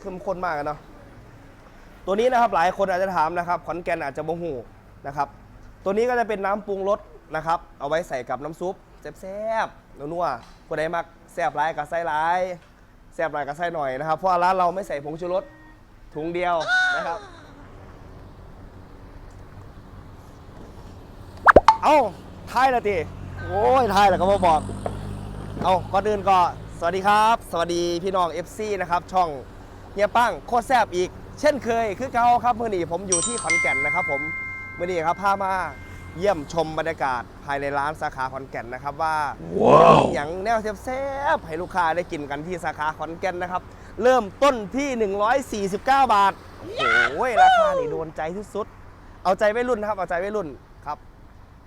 เข้มข้นมากอะเนาะตัวนี้นะครับหลายคนอาจจะถามนะครับขอนแก่นอาจจะโมโหนะครับ ตัวนี้ก็จะเป็นน้ำปรุงรสนะครับ เอาไว้ใส่กับน้ำซุปแซ่บๆนัวๆคนใดมักแซ่บหลายกับไส้หลายแซ่บหลายกับไส้หน่อยนะครับ เพราะร้านเราไม่ใส่ผงชูรสถุงเดียวนะครับ เอ้าทายละติโอ้ยทายแล้วก็มาบอก เอาก่อนอื่นก็สวัสดีครับ สวัสดีพี่น้อง FC นะครับช่อง ฮียปั้งโคตรแซบอีก เช่นเคยคือเก่าครับมื่อนี้ผมอยู่ที่ขอนแก่นนะครับผมมื่อนี้ครับพามาเยี่ยมชมบรรยากาศภายในร้านสาขาขอนแก่นนะครับว่ามีอย่างแนวแซ่บๆให้ลูกค้าได้กินกันที่สาขาขอนแก่นนะครับ เริ่มต้นที่ 149 บาทโอ้ยราคานี่โดนใจที่สุด เอาใจไม่รุ่นนะครับ เอาใจไม่รุ่นครับ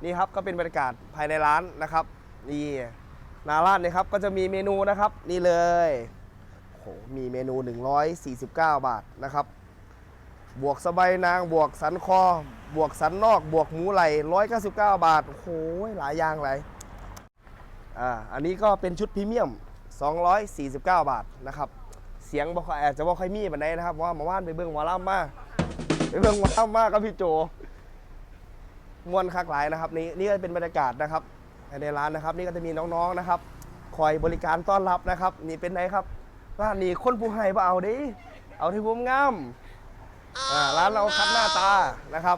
นี่ครับก็เป็นบรรยากาศภายในร้านนะครับ นี่หนาร้านนะครับก็จะมีเมนูนะครับ นี่เลย โหมีเมนู 149 บาทนะครับ บวกสบายนางบวกสันคอ บวกสันนอก บวกหมูไหล199 บาทโอ้โหหลายอย่างหลายอ่าอันนี้ก็เป็นชุดพรีเมียม 249 บาทนะครับ เสียงบอกอาจจะบอกค่อยมีบันไดนะครับว่ามาว่านไปเบิ่งหมอลำมาไปเบิ่งหมอลำมากับพี่โจมวนคักหลายนะครับนี่นี่ก็เป็นบรรยากาศนะครับในร้านนะครับ นี่ก็จะมีน้องๆนะครับ คอยบริการต้อนรับนะครับ นี่เป็นไงครับ ร้านนี้คนผู้ให้บ่เอาดิเอาที่ผมงามอ่าร้านเราคัดหน้าตานะครับ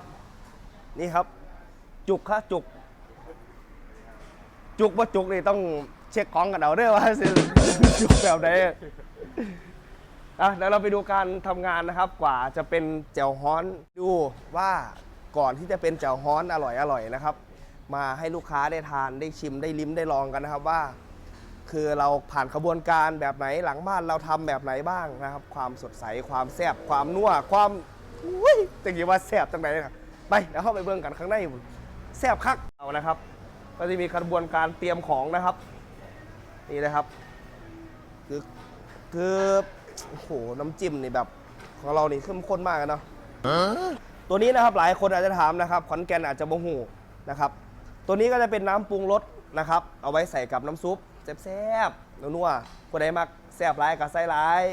นี่ครับ จุกครับจุก จุกบ่จุกนี่ต้องเช็คของกันเอาเด้อว่าสิจุกแบบไหนอะเดี๋ยวเราไปดูการทำงานนะครับ กว่าจะเป็นแจ่วฮ้อนดูว่าก่อนที่จะเป็นแจ่วฮ้อนอร่อยอร่อยนะครับ มาให้ลูกค้าได้ทานได้ชิมได้ลิ้มได้ลองกันนะครับว่า คือเราผ่านขบวนการแบบไหนหลังบ้านเราทำแบบไหนบ้างนะครับ ความสดใสความแซ่บความนัวความอุ้ยจะกี่ว่าแซ่บจังไหนนะไปเดี๋ยวเข้าไปเบิ่งกันข้างในแซ่บคักเอานะครับ ก็จะมีกระบวนการเตรียมของนะครับนี่นะครับ คือคือโอ้โหน้ำจิ้มนี่แบบของเรานี่เข้มข้นมากอะเนาะตัวนี้นะครับหลายคนอาจจะถามนะครับขอนแก่นอาจจะโมโหนะครับ ตัวนี้ก็จะเป็นน้ำปรุงรส นะครับ เอาไว้ใส่กับน้ำซุปแซ่บๆนัวๆคนใดมักแซ่บหลายกับไส้หลาย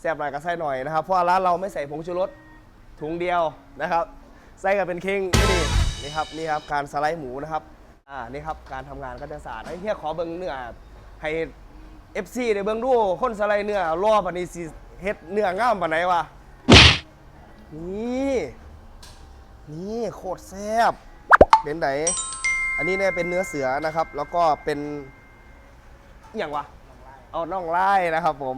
แซ่บหลายกับไส้หน่อยนะครับ เพราะร้านเราไม่ใส่ผงชูรสถุงเดียวนะครับไส้กันเป็นเคิงนี่นี่ครับนี่ครับการสไลด์หมูนะครับอ่านี่ครับการทำงานก็จะสะอาดไอ้เฮียขอเบิ้งเนื้อให้ FC ได้เบิ่งดูคนสไลด์เนื้อรอปานนี้สิเฮ็ดเนื้องามปานไหนวะนี่นี่โคตรแซ่บเป็นได อันนี้เนี่ยเป็นเนื้อเสือนะครับ แล้วก็เป็นอหย่างวะเอาน่องไล่นะครับ ผม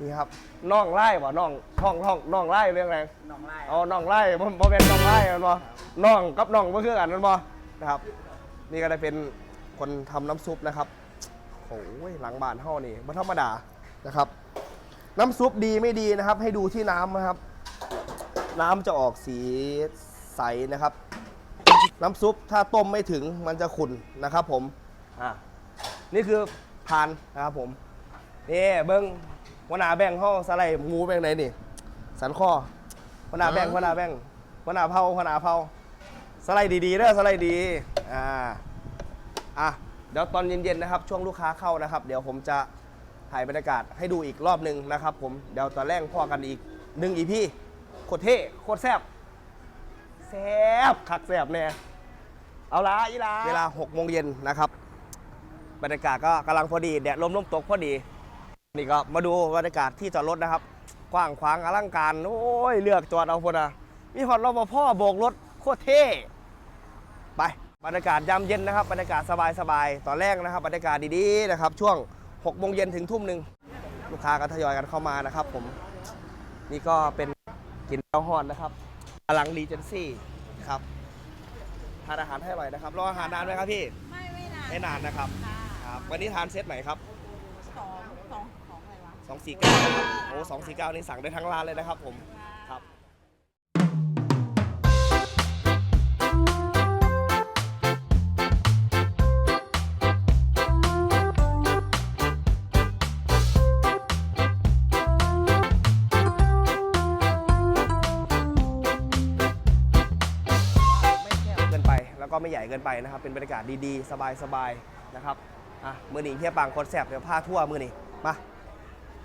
นี่ครับน่องไล่บ่น่องท่องท่องน่องไล่เรื่องอะไรน้องไล่เอาน่องไล่บ่บ่เป็นน่องไล่มันบ่น่องกับน่องบ่คือกันมันบ่นะครับ นี่ก็ได้เป็นคนทำน้ำซุปนะครับโอ้ยหลังบ้านเฮานี่ไม่ธรรมดานะครับ น้ำซุปดีไม่ดีนะครับ ให้ดูที่น้ำนะครับ น้ำจะออกสีใสนะครับ น้ำซุปถ้าต้มไม่ถึงมันจะขุ่นนะครับผมอะนี่คือพานนะครับผมนี่เบิ้งหัวหน้าแบงค์ห้องสไลด์หมูแบงค์ไหนนี่ สันคอหัวหน้าแบงค์หัวหน้าแบงค์หัวหน้าเผาหัวหน้าเผาสไลด์ดีๆเด้อสไลด์ดีอ่าอะเดี๋ยวตอนเย็นๆนะครับ ช่วงลูกค้าเข้านะครับ เดี๋ยวผมจะถ่ายบรรยากาศให้ดูอีกรอบหนึ่งนะครับ ผมเดี๋ยวตอนแรกพ่อกันอีกหนึ่งอีพีโคตรเท่โคตรแซ่บแซบคักแซบแน่เอาละอีลาเวลา6โมงเย็นนะครับ บรรยากาศก็กำลังพอดีแดดลมลมตกพอดี นี่ก็มาดูบรรยากาศที่จอดรถนะครับ กว้างขวางอลังการ โอ้ย เลือกจอดเอาพนนะมีหอดรปภโบกรถโคตรเท่ไปบรรยากาศยามเย็นนะครับบรรยากาศสบายๆตอนแรกนะครับ บรรยากาศดีๆนะครับ ช่วง6โมงเย็นถึงทุ่มหนึ่งลูกค้าก็ทยอยกันเข้ามานะครับ ผมนี่ก็เป็นกินเต้าหอนนะครับ อลังรีเจนซี่ครับทานอาหารให้อร่อยนะครับรออาหารนานไหมครับพี่ไม่ไม่นานไม่นานนะครับค่ะครับวันนี้ทานเซตไหนครับสองสองของอะไรวะ249นะครับโอ้249นี่สั่งได้ทั้งร้านเลยนะครับผมครั ก็ไม่ใหญ่เกินไปนะครับ เป็นบรรยากาศดีๆ สบายๆนะครับอะมือหนีเฮียปังคนแสบเดี๋ยวพาทั่วมือหนีมา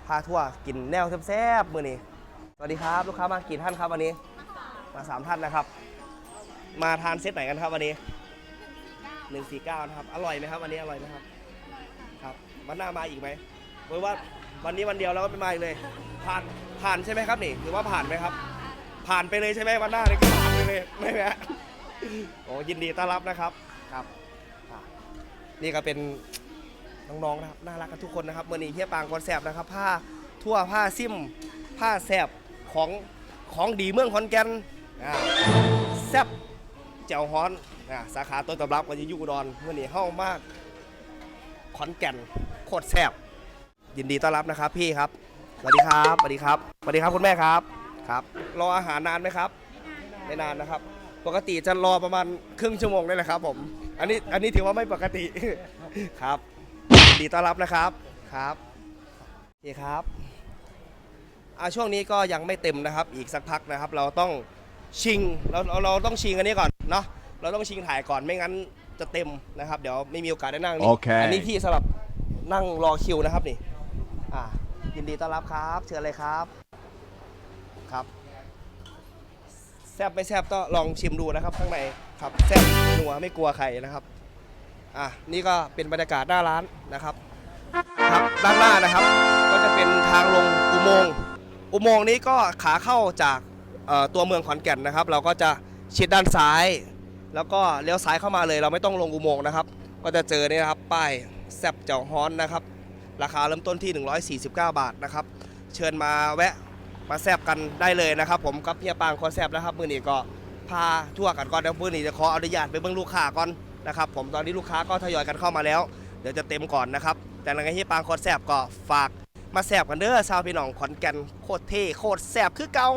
พาทั่วกินแนวแซ่บๆมื้อนี้สวัสดีครับลูกค้ามากี่ท่านครับวันนี้มาสามท่านนะครับ มาทานเซตไหนกันครับวันนี้149นะครับ อร่อยไหมครับวันนี้อร่อยไหมครับครับวันหน้ามาอีกไหมเพราะว่าวันนี้วันเดียวแล้วก็ไม่มาอีกเลย ผ่านผ่านใช่ไหมครับนี่ถือว่าผ่านไหมครับ ผ่านไปเลยใช่ไหมวันหน้าเลยก็ผ่านไปเลยไม่แพ้ โอ้ยินดีต้อนรับนะครับครับอะนี่ก็เป็นน้องๆนะครับน่ารักกันทุกคนนะครับเมื่อนี้เฮียปางคอนแซบนะครับ ผ้าทั่วผ้าซิ่มผ้าแซบของของดีเมืองขอนแก่นอ่าแซบแจ่วฮ้อนอ่าสาขาต้นตำรับก็จะอยู่อุดรเมื่อนี้เข้ามากขอนแก่นโคตรแซบยินดีต้อนรับนะครับ พี่ครับสวัสดีครับสวัสดีครับสวัสดีครับคุณแม่ครับครับรออาหารนานไหมครับไม่นานนะครับ ปกติจะรอประมาณครึ่งชั่วโมงได้แหละครับ ผม อันนี้อันนี้ถือว่าไม่ปกติ ครับยินดีต้อนรับนะครับครับนี่ครับอ่าช่วงนี้ก็ยังไม่เต็มนะครับ อีกสักพักนะครับ เราต้องชิงเราเราเราต้องชิงอันนี้ก่อนเนาะเราต้องชิงถ่ายก่อนไม่งั้นจะเต็มนะครับ เดี๋ยวไม่มีโอกาสได้นั่งนี่โอเค อันนี้พี่สำหรับนั่งรอคิวนะครับนี่ อ่ายินดีต้อนรับครับ เชิญเลยครับครับแซบไม่แซบก็ลองชิมดูนะครับข้างในครับแซบนัวไม่กลัวใครนะครับอะนี่ก็เป็นบรรยากาศหน้าร้านนะครับครับด้านหน้านะครับ ก็จะเป็นทางลงอุโมงค์อุโมงค์นี้ก็ขาเข้าจากตัวเมืองขอนแก่นนะครับ เราก็จะชิดด้านซ้าย แล้วก็เลี้ยวซ้ายเข้ามาเลย เราไม่ต้องลงอุโมงค์นะครับ ก็จะเจอเนี่ยนะครับป้ายแซบเจ้าฮ้อนนะครับ ราคาเริ่มต้นที่ 149 บาทนะครับ เชิญมาแวะ มาแซบกันได้เลยนะครับ ผมกับเฮียปางคอแซบนะครับมือนี้ก็พาทั่วกันก่อนเดี๋ยวมือนี้จะขออนุญาตไปเบิ่งลูกค้าก่อนนะครับผมตอนนี้ลูกค้าก็ทยอยกันเข้ามาแล้ว เดี๋ยวจะเต็มก่อนนะครับ แต่หลังจากเฮียปางคอแซบก็ฝากมาแซบกันเด้อชาวพี่น้องขอนแก่นโคตรเท่โคตรแซบคือเก่า